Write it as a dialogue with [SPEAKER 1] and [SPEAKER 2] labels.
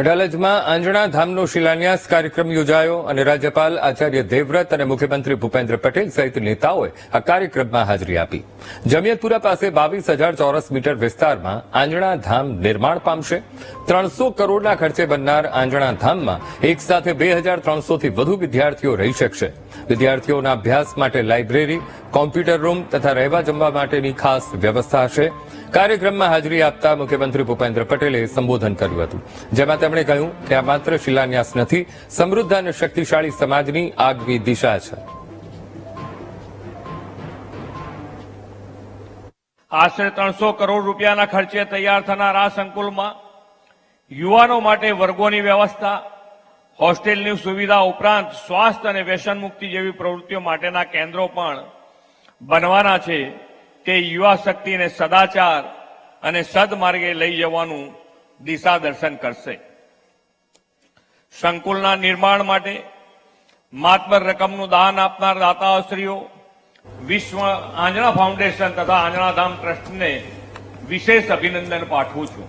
[SPEAKER 1] અડાલજમાં આંજણા ધામનો શિલાન્યાસ કાર્યક્રમ યોજાયો અને રાજ્યપાલ આચાર્ય દેવવ્રત અને મુખ્યમંત્રી ભૂપેન્દ્ર પટેલ સહિત નેતાઓએ આ કાર્યક્રમમાં હાજરી આપી. જમિયતપુરા પાસે બાવીસ હજાર ચોરસ મીટર વિસ્તારમાં આંજણા ધામ નિર્માણ પામશે. ત્રણસો કરોડના ખર્ચે બનનાર આંજણા ધામમાં એક સાથે બે હજાર ત્રણસોથી વધુ વિદ્યાર્થીઓ રહી શકશે. વિદ્યાર્થીઓના અભ્યાસ માટે લાઇબ્રેરી, કોમ્પ્યુટર રૂમ તથા રહેવા જમવા માટેની ખાસ વ્યવસ્થા હશે. કાર્યક્રમમાં હાજરી આપતા મુખ્યમંત્રી ભૂપેન્દ્ર પટેલે સંબોધન કર્યું હતું. જેમાં તેમણે કહ્યું કે આ માત્ર શિલાન્યાસ નથી, સમૃદ્ધ અને શક્તિશાળી સમાજની આગવી દિશા છે.
[SPEAKER 2] આશરે ત્રણસો કરોડ રૂપિયાના ખર્ચે તૈયાર થનાર આ સંકુલમાં યુવાનો માટે વર્ગોની વ્યવસ્થા, હોસ્ટેલની સુવિધા ઉપરાંત સ્વાસ્થ્ય અને વ્યસન મુક્તિ જેવી પ્રવૃત્તિઓ માટેના કેન્દ્રો પણ બનવાના છે તે યુવા શક્તિને સદાચાર અને સદમાર્ગે લઈ જવાનું દિશા દર્શન કરશે. સંકુલના નિર્માણ માટે માતબર રકમનું દાન આપનાર દાતાશ્રીઓ વિશ્વ આંજણા ફાઉન્ડેશન તથા આંજણાધામ ટ્રસ્ટને વિશેષ અભિનંદન પાઠવું છું.